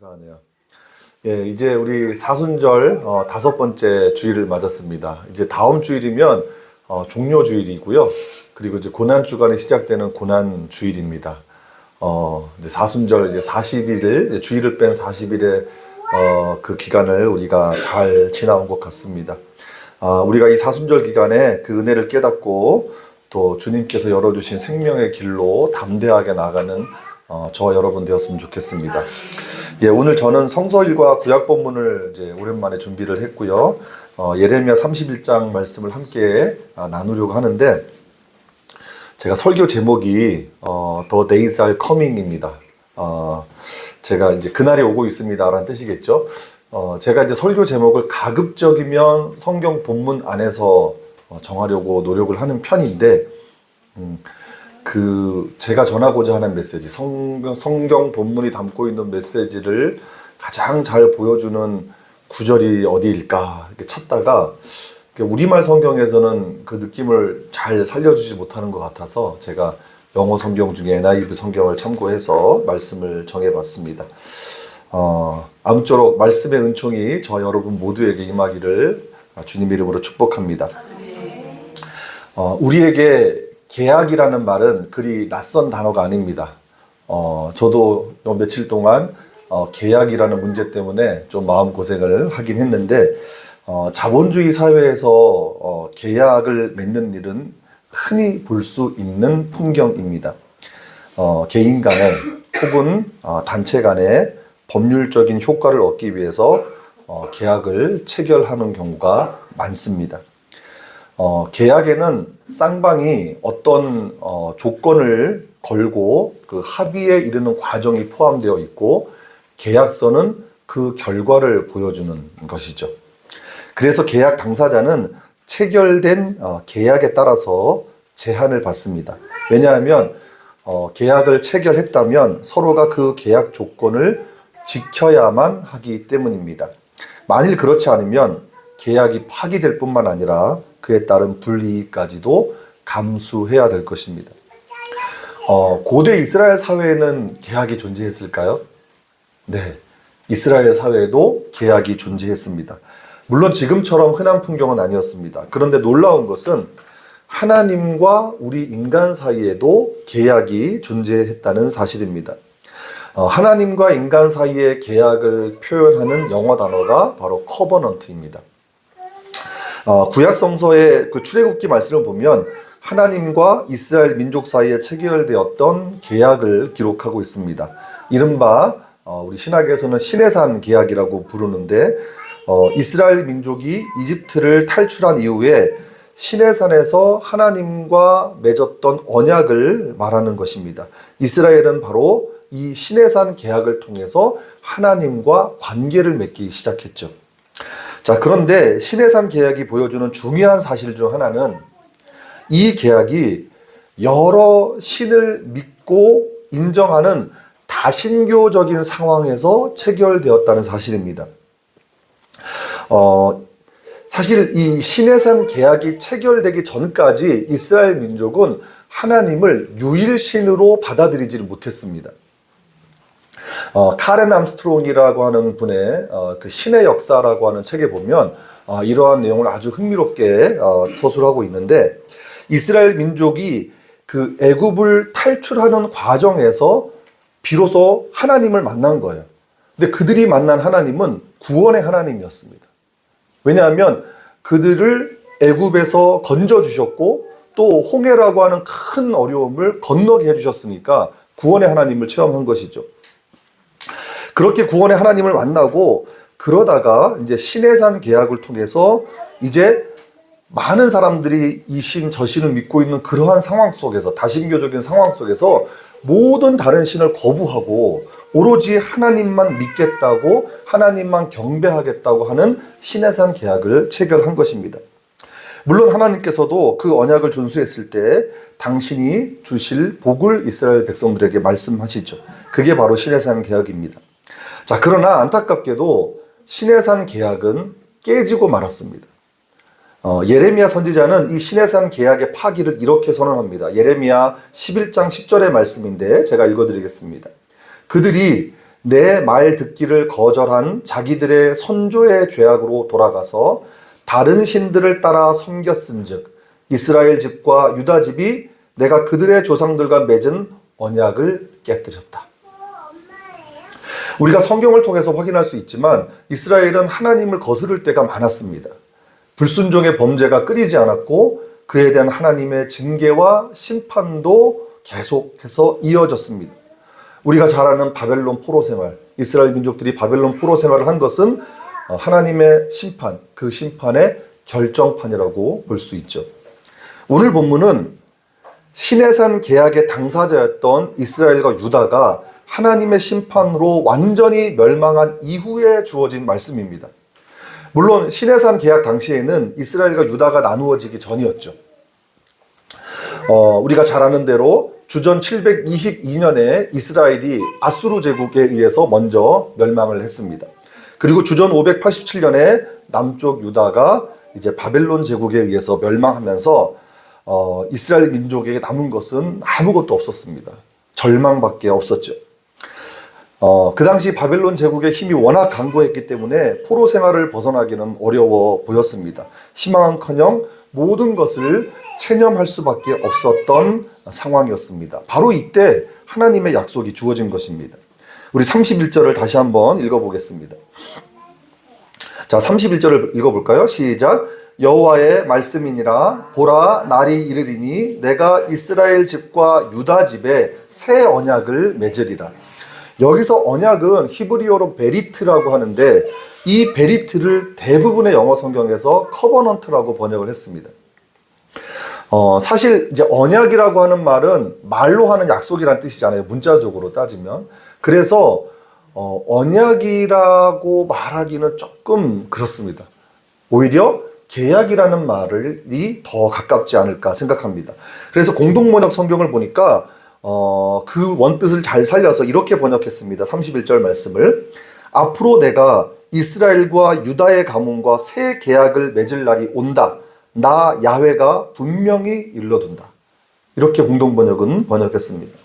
감사하네요. 예, 이제 우리 사순절 어, 다섯 번째 주일을 맞았습니다. 이제 다음 주일이면 어, 종료 주일이고요. 그리고 이제 고난 주간이 시작되는 고난 주일입니다. 어, 이제 사순절 이제 40일을 주일을 뺀 40일의 어, 그 기간을 우리가 잘 지나온 것 같습니다. 아, 우리가 이 사순절 기간에 그 은혜를 깨닫고 또 주님께서 열어주신 생명의 길로 담대하게 나가는 어, 저와 여러분 되었으면 좋겠습니다. 예, 오늘 저는 성서일과 구약 본문을 이제 오랜만에 준비를 했고요. 어, 예레미야 31장 말씀을 함께 아, 나누려고 하는데 제가 설교 제목이 어, The Days Are Coming입니다. 어, 제가 이제 그날이 오고 있습니다라는 뜻이겠죠. 어, 제가 이제 설교 제목을 가급적이면 성경 본문 안에서 어, 정하려고 노력을 하는 편인데 음, 그 제가 전하고자 하는 메시지 성경, 성경 본문이 담고 있는 메시지를 가장 잘 보여주는 구절이 어디일까 이렇게 찾다가 우리말 성경에서는 그 느낌을 잘 살려주지 못하는 것 같아서 제가 영어 성경 중에 NIV 성경을 참고해서 말씀을 정해봤습니다. 어, 아무쪼록 말씀의 은총이 저 여러분 모두에게 임하기를 주님 이름으로 축복합니다. 어, 우리에게 계약이라는 말은 그리 낯선 단어가 아닙니다. 어, 저도 요 며칠 동안 어, 계약이라는 문제 때문에 좀 마음 고생을 하긴 했는데 어, 자본주의 사회에서 어, 계약을 맺는 일은 흔히 볼 수 있는 풍경입니다. 어, 개인 간에 혹은 어, 단체 간에 법률적인 효과를 얻기 위해서 어, 계약을 체결하는 경우가 많습니다. 어, 계약에는 쌍방이 어떤 어, 조건을 걸고 그 합의에 이르는 과정이 포함되어 있고 계약서는 그 결과를 보여주는 것이죠. 그래서 계약 당사자는 체결된 어, 계약에 따라서 제한을 받습니다. 왜냐하면 어, 계약을 체결했다면 서로가 그 계약 조건을 지켜야만 하기 때문입니다. 만일 그렇지 않으면 계약이 파기될 뿐만 아니라 그에 따른 불이익까지도 감수해야 될 것입니다. 어, 고대 이스라엘 사회에는 계약이 존재했을까요? 네. 이스라엘 사회에도 계약이 존재했습니다. 물론 지금처럼 흔한 풍경은 아니었습니다. 그런데 놀라운 것은 하나님과 우리 인간 사이에도 계약이 존재했다는 사실입니다. 어, 하나님과 인간 사이의 계약을 표현하는 영어 단어가 바로 커버넌트입니다. 어, 구약 성서의 그 출애굽기 말씀을 보면 하나님과 이스라엘 민족 사이에 체결되었던 계약을 기록하고 있습니다. 이른바 어, 우리 신학에서는 신해산 계약이라고 부르는데 어, 이스라엘 민족이 이집트를 탈출한 이후에 신해산에서 하나님과 맺었던 언약을 말하는 것입니다. 이스라엘은 바로 이 신해산 계약을 통해서 하나님과 관계를 맺기 시작했죠. 자, 그런데 신해산 계약이 보여주는 중요한 사실 중 하나는 이 계약이 여러 신을 믿고 인정하는 다신교적인 상황에서 체결되었다는 사실입니다. 어, 사실 이 신해산 계약이 체결되기 전까지 이스라엘 민족은 하나님을 유일신으로 받아들이지를 못했습니다. 어, 카렌 암스트롱이라고 하는 분의 어, 그 신의 역사라고 하는 책에 보면 어, 이러한 내용을 아주 흥미롭게 어, 서술하고 있는데 이스라엘 민족이 그 애굽을 탈출하는 과정에서 비로소 하나님을 만난 거예요. 근데 그들이 만난 하나님은 구원의 하나님이었습니다. 왜냐하면 그들을 애굽에서 건져 주셨고 또 홍해라고 하는 큰 어려움을 건너게 해 주셨으니까 구원의 하나님을 체험한 것이죠. 그렇게 구원의 하나님을 만나고 그러다가 이제 신해산 계약을 통해서 이제 많은 사람들이 이 신, 저 신을 믿고 있는 그러한 상황 속에서, 다신교적인 상황 속에서 모든 다른 신을 거부하고 오로지 하나님만 믿겠다고 하나님만 경배하겠다고 하는 신해산 계약을 체결한 것입니다. 물론 하나님께서도 그 언약을 준수했을 때 당신이 주실 복을 이스라엘 백성들에게 말씀하시죠. 그게 바로 신해산 계약입니다. 자, 그러나 안타깝게도 신해산 계약은 깨지고 말았습니다. 어, 예레미야 선지자는 이 신해산 계약의 파기를 이렇게 선언합니다. 예레미야 11장 10절의 말씀인데 제가 읽어드리겠습니다. 그들이 내 말 듣기를 거절한 자기들의 선조의 죄악으로 돌아가서 다른 신들을 따라 섬겼은즉 이스라엘 집과 유다 집이 내가 그들의 조상들과 맺은 언약을 깨뜨렸다. 우리가 성경을 통해서 확인할 수 있지만 이스라엘은 하나님을 거스를 때가 많았습니다. 불순종의 범죄가 끊이지 않았고 그에 대한 하나님의 징계와 심판도 계속해서 이어졌습니다. 우리가 잘 아는 바벨론 포로 생활, 이스라엘 민족들이 바벨론 포로 생활을 한 것은 어, 하나님의 심판, 그 심판의 결정판이라고 볼 수 있죠. 오늘 본문은 시내산 계약의 당사자였던 이스라엘과 유다가 하나님의 심판으로 완전히 멸망한 이후에 주어진 말씀입니다. 물론 시내산 계약 당시에는 이스라엘과 유다가 나누어지기 전이었죠. 어, 우리가 잘 아는 대로 주전 722년에 이스라엘이 아수르 제국에 의해서 먼저 멸망을 했습니다. 그리고 주전 587년에 남쪽 유다가 이제 바벨론 제국에 의해서 멸망하면서 어, 이스라엘 민족에게 남은 것은 아무것도 없었습니다. 절망밖에 없었죠. 어, 그 당시 바벨론 제국의 힘이 워낙 강고했기 때문에 포로 생활을 벗어나기는 어려워 보였습니다. 희망은커녕 모든 것을 체념할 수밖에 없었던 상황이었습니다. 바로 이때 하나님의 약속이 주어진 것입니다. 우리 31절을 다시 한번 읽어보겠습니다. 자, 31절을 읽어볼까요? 시작. 여호와의 말씀이니라 보라 날이 이르리니 내가 이스라엘 집과 유다 집에 새 언약을 맺으리라. 여기서 언약은 히브리어로 베리트라고 하는데 이 베리트를 대부분의 영어 성경에서 커버넌트라고 번역을 했습니다. 어, 사실 이제 언약이라고 하는 말은 말로 하는 약속이란 뜻이잖아요. 문자적으로 따지면. 그래서 어, 언약이라고 말하기는 조금 그렇습니다. 오히려 계약이라는 말이 더 가깝지 않을까 생각합니다. 그래서 공동번역 성경을 보니까 어, 그 원뜻을 잘 살려서 이렇게 번역했습니다. 31절 말씀을 앞으로 내가 이스라엘과 유다의 가문과 새 계약을 맺을 날이 온다. 나 야훼가 분명히 일러둔다. 이렇게 공동 번역은 번역했습니다.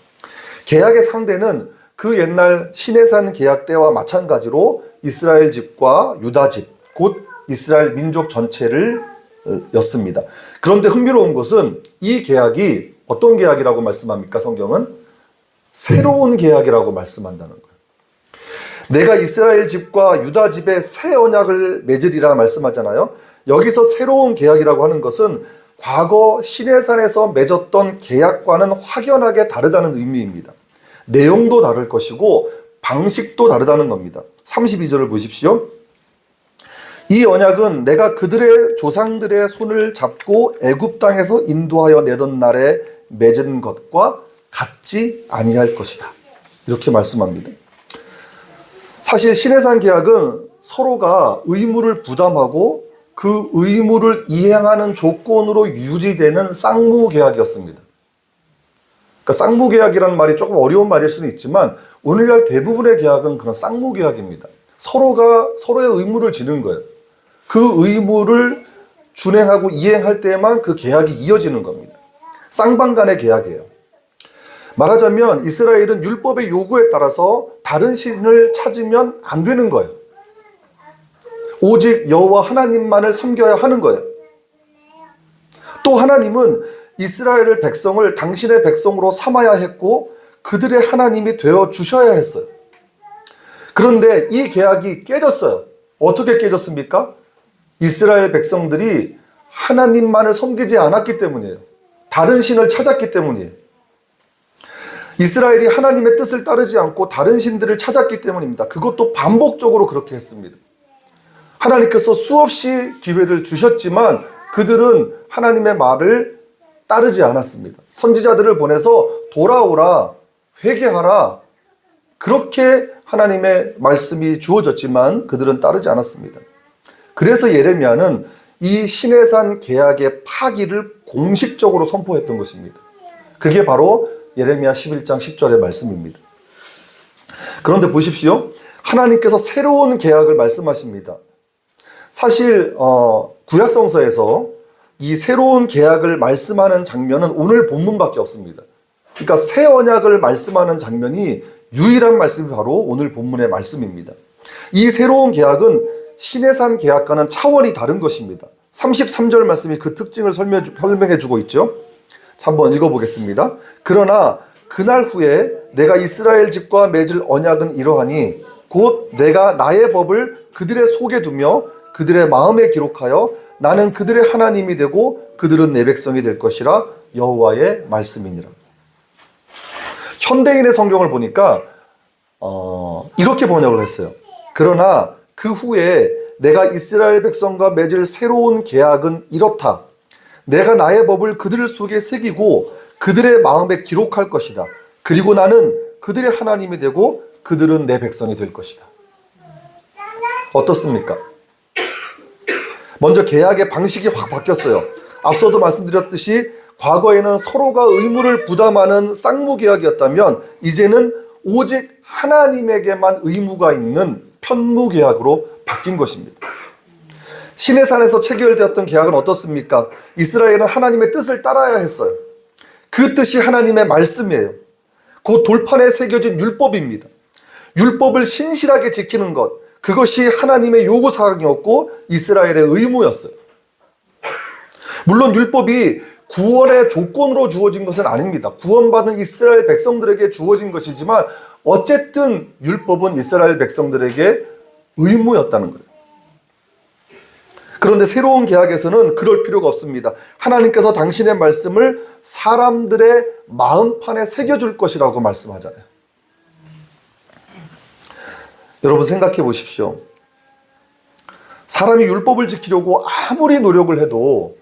계약의 상대는 그 옛날 시내산 계약 때와 마찬가지로 이스라엘 집과 유다 집, 곧 이스라엘 민족 전체를 어, 였습니다. 그런데 흥미로운 것은 이 계약이 어떤 계약이라고 말씀합니까? 성경은 새로운 계약이라고 말씀한다는 거예요. 내가 이스라엘 집과 유다 집에 새 언약을 맺으리라 말씀하잖아요. 여기서 새로운 계약이라고 하는 것은 과거 시내산에서 맺었던 계약과는 확연하게 다르다는 의미입니다. 내용도 다를 것이고 방식도 다르다는 겁니다. 32절을 보십시오. 이 언약은 내가 그들의 조상들의 손을 잡고 애굽 땅에서 인도하여 내던 날에 맺은 것과 같지 아니할 것이다. 이렇게 말씀합니다. 사실 신해산 계약은 서로가 의무를 부담하고 그 의무를 이행하는 조건으로 유지되는 쌍무 계약이었습니다. 그러니까 쌍무 계약이라는 말이 조금 어려운 말일 수는 있지만 오늘날 대부분의 계약은 그런 쌍무 계약입니다. 서로가 서로의 의무를 지는 거예요. 그 의무를 준행하고 이행할 때만 그 계약이 이어지는 겁니다. 쌍방 간의 계약이에요. 말하자면 이스라엘은 율법의 요구에 따라서 다른 신을 찾으면 안 되는 거예요. 오직 여호와 하나님만을 섬겨야 하는 거예요. 또 하나님은 이스라엘을 백성을 당신의 백성으로 삼아야 했고 그들의 하나님이 되어 주셔야 했어요. 그런데 이 계약이 깨졌어요. 어떻게 깨졌습니까? 이스라엘 백성들이 하나님만을 섬기지 않았기 때문이에요. 다른 신을 찾았기 때문이에요. 이스라엘이 하나님의 뜻을 따르지 않고 다른 신들을 찾았기 때문입니다. 그것도 반복적으로 그렇게 했습니다. 하나님께서 수없이 기회를 주셨지만 그들은 하나님의 말을 따르지 않았습니다. 선지자들을 보내서 돌아오라, 회개하라. 그렇게 하나님의 말씀이 주어졌지만 그들은 따르지 않았습니다. 그래서 예레미야는 이 시내산 계약의 파기를 공식적으로 선포했던 것입니다. 그게 바로 예레미야 11장 10절의 말씀입니다. 그런데 보십시오. 하나님께서 새로운 계약을 말씀하십니다. 사실 어, 구약성서에서 이 새로운 계약을 말씀하는 장면은 오늘 본문밖에 없습니다. 그러니까 새 언약을 말씀하는 장면이 유일한 말씀이 바로 오늘 본문의 말씀입니다. 이 새로운 계약은 신해산 계약과는 차원이 다른 것입니다. 33절 말씀이 그 특징을 설명해 주고 있죠. 자, 한번 읽어보겠습니다. 그러나 그날 후에 내가 이스라엘 집과 맺을 언약은 이러하니 곧 내가 나의 법을 그들의 속에 두며 그들의 마음에 기록하여 나는 그들의 하나님이 되고 그들은 내 백성이 될 것이라 여호와의 말씀이니라. 현대인의 성경을 보니까 어, 이렇게 번역을 했어요. 그러나 그 후에 내가 이스라엘 백성과 맺을 새로운 계약은 이렇다. 내가 나의 법을 그들 속에 새기고 그들의 마음에 기록할 것이다. 그리고 나는 그들의 하나님이 되고 그들은 내 백성이 될 것이다. 어떻습니까? 먼저 계약의 방식이 확 바뀌었어요. 앞서도 말씀드렸듯이 과거에는 서로가 의무를 부담하는 쌍무 계약이었다면 이제는 오직 하나님에게만 의무가 있는 편무 계약으로 바뀐 것입니다. 시내산에서 체결되었던 계약은 어떻습니까? 이스라엘은 하나님의 뜻을 따라야 했어요. 그 뜻이 하나님의 말씀이에요. 그 돌판에 새겨진 율법입니다. 율법을 신실하게 지키는 것, 그것이 하나님의 요구사항이었고 이스라엘의 의무였어요. 물론 율법이 구원의 조건으로 주어진 것은 아닙니다. 구원받은 이스라엘 백성들에게 주어진 것이지만 어쨌든 율법은 이스라엘 백성들에게 의무였다는 거예요. 그런데 새로운 계약에서는 그럴 필요가 없습니다. 하나님께서 당신의 말씀을 사람들의 마음판에 새겨줄 것이라고 말씀하잖아요. 여러분 생각해 보십시오. 사람이 율법을 지키려고 아무리 노력을 해도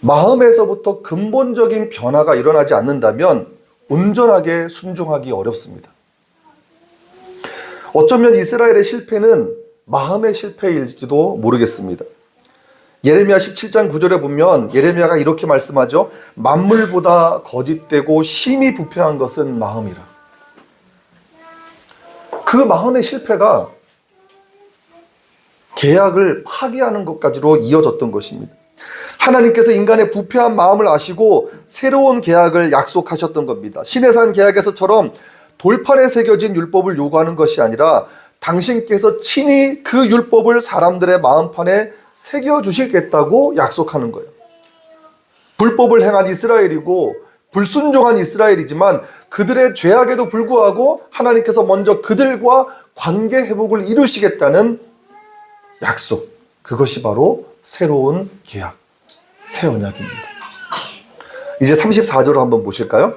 마음에서부터 근본적인 변화가 일어나지 않는다면 온전하게 순종하기 어렵습니다. 어쩌면 이스라엘의 실패는 마음의 실패일지도 모르겠습니다. 예레미야 17장 9절에 보면 예레미야가 이렇게 말씀하죠. 만물보다 거짓되고 심히 부패한 것은 마음이라. 그 마음의 실패가 계약을 파기하는 것까지로 이어졌던 것입니다. 하나님께서 인간의 부패한 마음을 아시고 새로운 계약을 약속하셨던 겁니다. 신해산 계약에서처럼 돌판에 새겨진 율법을 요구하는 것이 아니라 당신께서 친히 그 율법을 사람들의 마음판에 새겨 주시겠다고 약속하는 거예요. 불법을 행한 이스라엘이고 불순종한 이스라엘이지만 그들의 죄악에도 불구하고 하나님께서 먼저 그들과 관계 회복을 이루시겠다는 약속. 그것이 바로 새로운 계약, 새 언약입니다. 이제 34절을 한번 보실까요?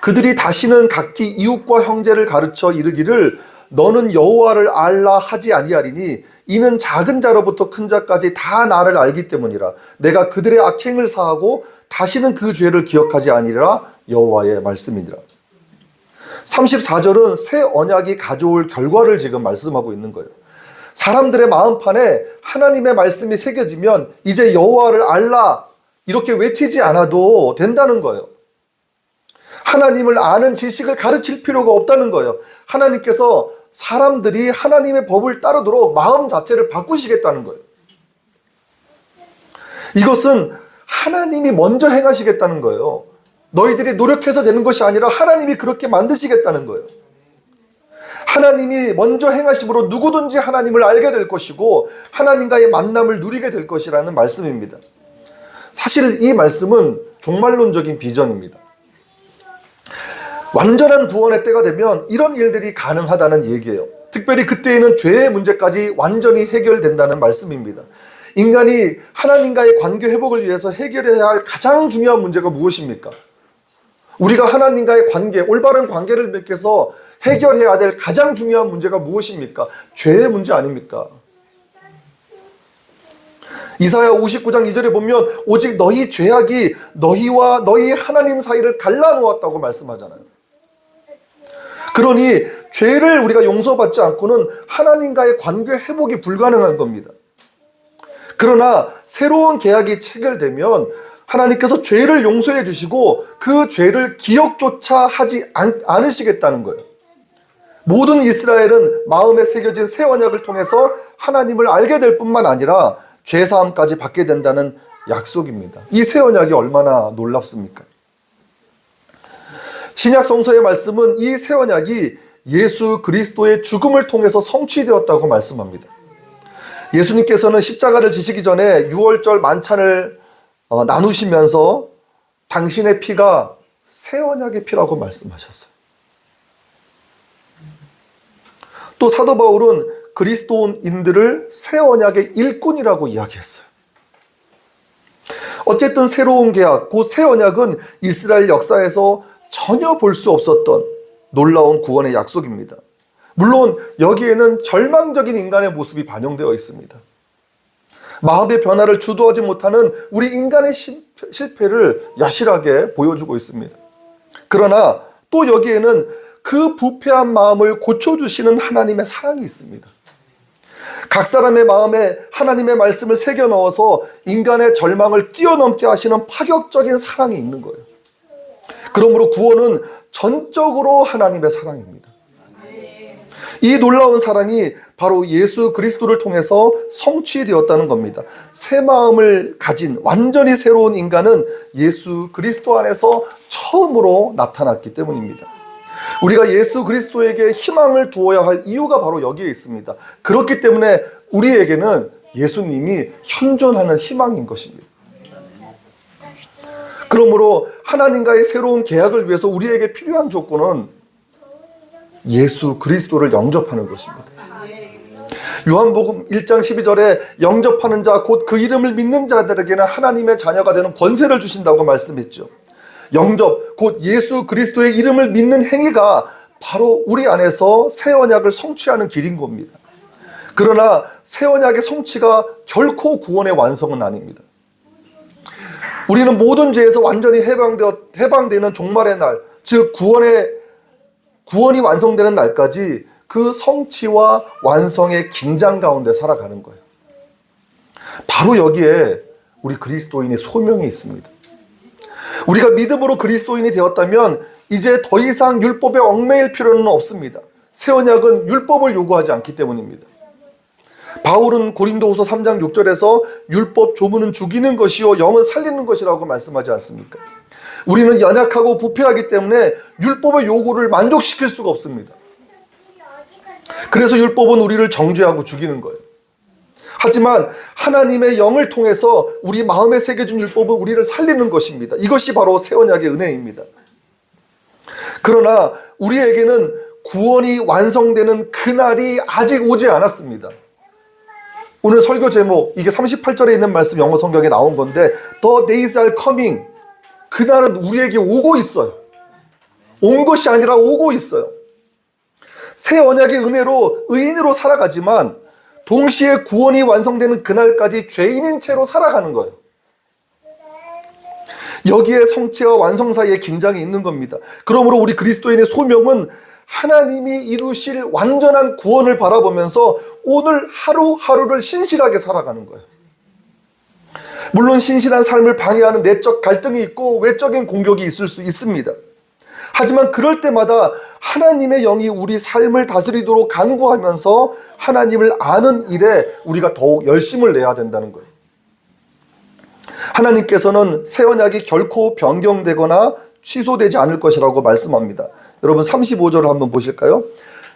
그들이 다시는 각기 이웃과 형제를 가르쳐 이르기를 너는 여호와를 알라 하지 아니하리니 이는 작은 자로부터 큰 자까지 다 나를 알기 때문이라 내가 그들의 악행을 사하고 다시는 그 죄를 기억하지 아니라 여호와의 말씀이니라. 34절은 새 언약이 가져올 결과를 지금 말씀하고 있는 거예요. 사람들의 마음판에 하나님의 말씀이 새겨지면 이제 여호와를 알라 이렇게 외치지 않아도 된다는 거예요. 하나님을 아는 지식을 가르칠 필요가 없다는 거예요. 하나님께서 사람들이 하나님의 법을 따르도록 마음 자체를 바꾸시겠다는 거예요. 이것은 하나님이 먼저 행하시겠다는 거예요. 너희들이 노력해서 되는 것이 아니라 하나님이 그렇게 만드시겠다는 거예요. 하나님이 먼저 행하심으로 누구든지 하나님을 알게 될 것이고 하나님과의 만남을 누리게 될 것이라는 말씀입니다. 사실 이 말씀은 종말론적인 비전입니다. 완전한 구원의 때가 되면 이런 일들이 가능하다는 얘기예요. 특별히 그때에는 죄의 문제까지 완전히 해결된다는 말씀입니다. 인간이 하나님과의 관계 회복을 위해서 해결해야 할 가장 중요한 문제가 무엇입니까? 우리가 하나님과의 관계, 올바른 관계를 맺해서 해결해야 될 가장 중요한 문제가 무엇입니까? 죄의 문제 아닙니까? 이사야 59장 2절에 보면 오직 너희 죄악이 너희와 너희 하나님 사이를 갈라놓았다고 말씀하잖아요. 그러니 죄를 우리가 용서받지 않고는 하나님과의 관계 회복이 불가능한 겁니다. 그러나 새로운 계약이 체결되면 하나님께서 죄를 용서해 주시고 그 죄를 기억조차 하지 않, 않으시겠다는 거예요. 모든 이스라엘은 마음에 새겨진 새 언약을 통해서 하나님을 알게 될 뿐만 아니라 죄 사함까지 받게 된다는 약속입니다. 이 새 언약이 얼마나 놀랍습니까? 신약 성서의 말씀은 이 새 언약이 예수 그리스도의 죽음을 통해서 성취되었다고 말씀합니다. 예수님께서는 십자가를 지시기 전에 6월절 만찬을 어, 나누시면서 당신의 피가 새 언약의 피라고 말씀하셨어요. 또 사도 바울은 그리스도인들을 새 언약의 일꾼이라고 이야기했어요. 어쨌든 새로운 계약, 곧 새 언약은 이스라엘 역사에서 전혀 볼 수 없었던 놀라운 구원의 약속입니다. 물론 여기에는 절망적인 인간의 모습이 반영되어 있습니다. 마음의 변화를 주도하지 못하는 우리 인간의 실패를 여실하게 보여주고 있습니다. 그러나 또 여기에는 그 부패한 마음을 고쳐주시는 하나님의 사랑이 있습니다. 각 사람의 마음에 하나님의 말씀을 새겨 넣어서 인간의 절망을 뛰어넘게 하시는 파격적인 사랑이 있는 거예요. 그러므로 구원은 전적으로 하나님의 사랑입니다. 이 놀라운 사랑이 바로 예수 그리스도를 통해서 성취되었다는 겁니다. 새 마음을 가진 완전히 새로운 인간은 예수 그리스도 안에서 처음으로 나타났기 때문입니다. 우리가 예수 그리스도에게 희망을 두어야 할 이유가 바로 여기에 있습니다. 그렇기 때문에 우리에게는 예수님이 현존하는 희망인 것입니다. 그러므로 하나님과의 새로운 계약을 위해서 우리에게 필요한 조건은 예수 그리스도를 영접하는 것입니다. 요한복음 1장 12절에 영접하는 자 곧 그 이름을 믿는 자들에게는 하나님의 자녀가 되는 권세를 주신다고 말씀했죠. 영접 곧 예수 그리스도의 이름을 믿는 행위가 바로 우리 안에서 새 언약을 성취하는 길인 겁니다. 그러나 새 언약의 성취가 결코 구원의 완성은 아닙니다. 우리는 모든 죄에서 완전히 해방되어 해방되는 종말의 날, 즉 구원의 구원이 완성되는 날까지 그 성취와 완성의 긴장 가운데 살아가는 거예요. 바로 여기에 우리 그리스도인의 소명이 있습니다. 우리가 믿음으로 그리스도인이 되었다면 이제 더 이상 율법에 얽매일 필요는 없습니다. 새 언약은 율법을 요구하지 않기 때문입니다. 바울은 고린도후서 3장 6절에서 율법 조문은 죽이는 것이요 영은 살리는 것이라고 말씀하지 않습니까? 우리는 연약하고 부패하기 때문에 율법의 요구를 만족시킬 수가 없습니다. 그래서 율법은 우리를 정죄하고 죽이는 거예요. 하지만 하나님의 영을 통해서 우리 마음에 새겨준 율법은 우리를 살리는 것입니다. 이것이 바로 새 언약의 은혜입니다. 그러나 우리에게는 구원이 완성되는 그날이 아직 오지 않았습니다. 오늘 설교 제목 이게 38절에 있는 말씀 영어 성경에 나온 건데 The days are coming 그날은 우리에게 오고 있어요. 온 것이 아니라 오고 있어요. 새 언약의 은혜로 의인으로 살아가지만 동시에 구원이 완성되는 그날까지 죄인인 채로 살아가는 거예요. 여기에 성취와 완성 사이에 긴장이 있는 겁니다. 그러므로 우리 그리스도인의 소명은 하나님이 이루실 완전한 구원을 바라보면서 오늘 하루하루를 신실하게 살아가는 거예요. 물론 신실한 삶을 방해하는 내적 갈등이 있고 외적인 공격이 있을 수 있습니다. 하지만 그럴 때마다 하나님의 영이 우리 삶을 다스리도록 간구하면서 하나님을 아는 일에 우리가 더욱 열심을 내야 된다는 거예요. 하나님께서는 새 언약이 결코 변경되거나 취소되지 않을 것이라고 말씀합니다. 여러분 35절을 한번 보실까요?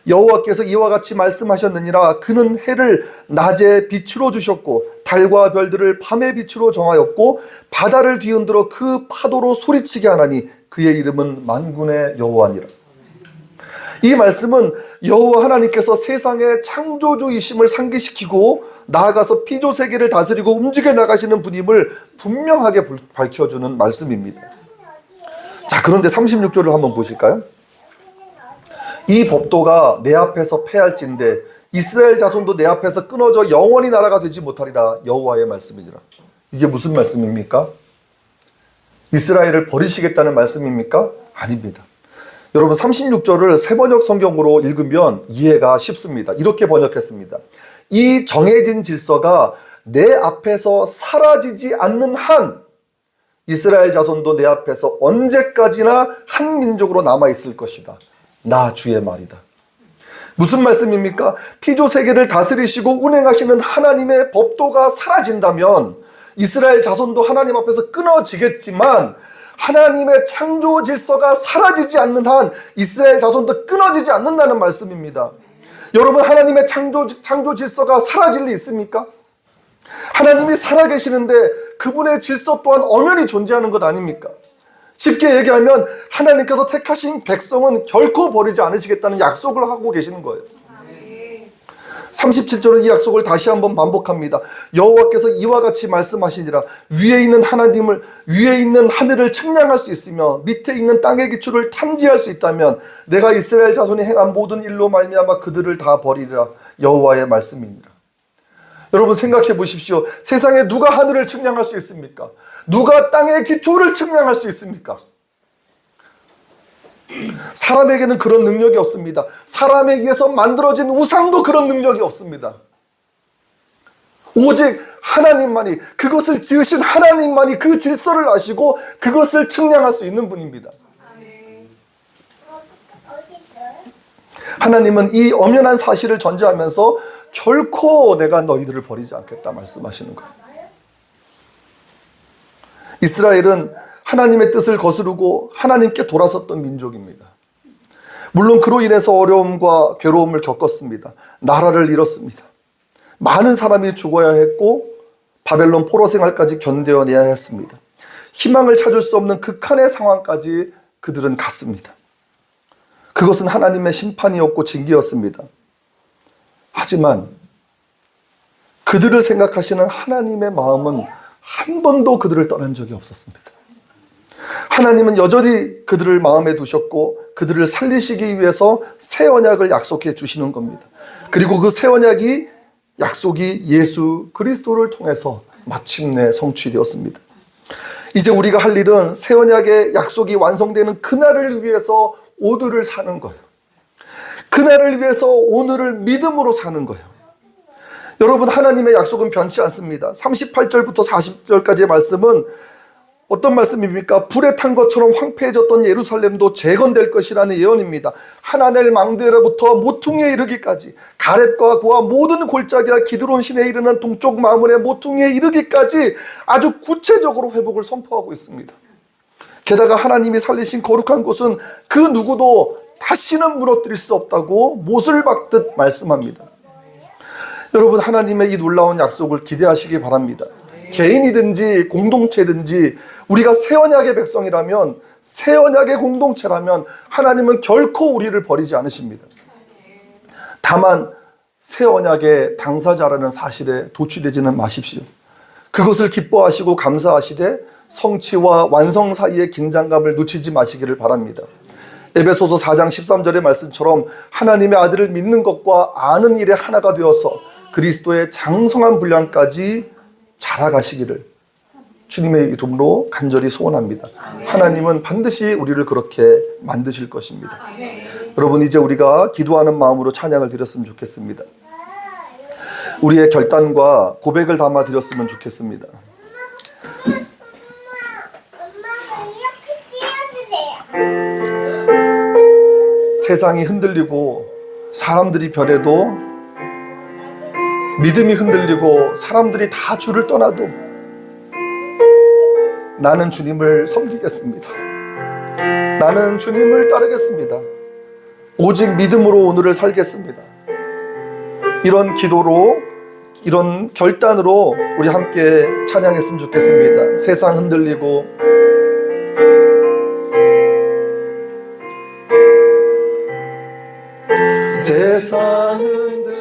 여호와께서 이와 같이 말씀하셨느니라 그는 해를 낮에 빛으로 주셨고 달과 별들을 밤의 빛으로 정하였고 바다를 뒤흔들어 그 파도로 소리치게 하나니 그의 이름은 만군의 여호와니라. 이 말씀은 여호와 하나님께서 세상의 창조주이심을 상기시키고 나아가서 피조 세계를 다스리고 움직여 나가시는 분임을 분명하게 밝혀주는 말씀입니다. 자, 그런데 36절을 한번 보실까요? 이 법도가 내 앞에서 패할진대 이스라엘 자손도 내 앞에서 끊어져 영원히 나라가 되지 못하리라 여호와의 말씀이니라. 이게 무슨 말씀입니까? 이스라엘을 버리시겠다는 말씀입니까? 아닙니다. 여러분 36절을 세번역 성경으로 읽으면 이해가 쉽습니다. 이렇게 번역했습니다. 이 정해진 질서가 내 앞에서 사라지지 않는 한 이스라엘 자손도 내 앞에서 언제까지나 한 민족으로 남아 있을 것이다. 나 주의 말이다. 무슨 말씀입니까? 피조 세계를 다스리시고 운행하시는 하나님의 법도가 사라진다면 이스라엘 자손도 하나님 앞에서 끊어지겠지만 하나님의 창조 질서가 사라지지 않는 한 이스라엘 자손도 끊어지지 않는다는 말씀입니다. 여러분 하나님의 창조 창조 질서가 사라질 리 있습니까? 하나님이 살아계시는데 그분의 질서 또한 엄연히 존재하는 것 아닙니까? 쉽게 얘기하면 하나님께서 택하신 백성은 결코 버리지 않으시겠다는 약속을 하고 계시는 거예요. 37절은 이 약속을 다시 한번 반복합니다. 여호와께서 이와 같이 말씀하시니라 위에 있는 하나님을 위에 있는 하늘을 측량할 수 있으며 밑에 있는 땅의 기초를 탐지할 수 있다면 내가 이스라엘 자손이 행한 모든 일로 말미암아 그들을 다 버리리라 여호와의 말씀이니라. 여러분 생각해 보십시오. 세상에 누가 하늘을 측량할 수 있습니까? 누가 땅의 기초를 측량할 수 있습니까? 사람에게는 그런 능력이 없습니다. 사람에 의해서 만들어진 우상도 그런 능력이 없습니다. 오직 하나님만이 그것을 지으신 하나님만이 그 질서를 아시고 그것을 측량할 수 있는 분입니다. 하나님은 이 엄연한 사실을 전제하면서 결코 내가 너희들을 버리지 않겠다 말씀하시는 거예요. 이스라엘은 하나님의 뜻을 거스르고 하나님께 돌아섰던 민족입니다. 물론 그로 인해서 어려움과 괴로움을 겪었습니다. 나라를 잃었습니다. 많은 사람이 죽어야 했고 바벨론 포로 생활까지 견뎌내야 했습니다. 희망을 찾을 수 없는 극한의 상황까지 그들은 갔습니다. 그것은 하나님의 심판이었고 징계였습니다. 하지만 그들을 생각하시는 하나님의 마음은 한 번도 그들을 떠난 적이 없었습니다. 하나님은 여전히 그들을 마음에 두셨고 그들을 살리시기 위해서 새 언약을 약속해 주시는 겁니다. 그리고 그 새 언약이 약속이 예수 그리스도를 통해서 마침내 성취되었습니다. 이제 우리가 할 일은 새 언약의 약속이 완성되는 그날을 위해서 오늘을 사는 거예요. 그날을 위해서 오늘을 믿음으로 사는 거예요. 여러분 하나님의 약속은 변치 않습니다. 38절부터 40절까지의 말씀은 어떤 말씀입니까? 불에 탄 것처럼 황폐해졌던 예루살렘도 재건될 것이라는 예언입니다. 하나넬 망대로부터 모퉁이에 이르기까지 가렙과 구와 모든 골짜기와 기드론 신에 이르는 동쪽 마문의 모퉁이에 이르기까지 아주 구체적으로 회복을 선포하고 있습니다. 게다가 하나님이 살리신 거룩한 곳은 그 누구도 다시는 무너뜨릴 수 없다고 못을 박듯 말씀합니다. 여러분 하나님의 이 놀라운 약속을 기대하시기 바랍니다. 개인이든지 공동체든지 우리가 새 언약의 백성이라면 새 언약의 공동체라면 하나님은 결코 우리를 버리지 않으십니다. 다만 새 언약의 당사자라는 사실에 도취되지는 마십시오. 그것을 기뻐하시고 감사하시되 성취와 완성 사이의 긴장감을 놓치지 마시기를 바랍니다. 에베소서 4장 13절의 말씀처럼 하나님의 아들을 믿는 것과 아는 일에 하나가 되어서 그리스도의 장성한 분량까지 자라가시기를 주님의 이름으로 간절히 소원합니다. 하나님은 반드시 우리를 그렇게 만드실 것입니다. 여러분 이제 우리가 기도하는 마음으로 찬양을 드렸으면 좋겠습니다. 우리의 결단과 고백을 담아 드렸으면 좋겠습니다. 세상이 흔들리고 사람들이 변해도 믿음이 흔들리고 사람들이 다 주를 떠나도 나는 주님을 섬기겠습니다. 나는 주님을 따르겠습니다. 오직 믿음으로 오늘을 살겠습니다. 이런 기도로 이런 결단으로 우리 함께 찬양했으면 좋겠습니다. 세상 흔들리고 세상 흔들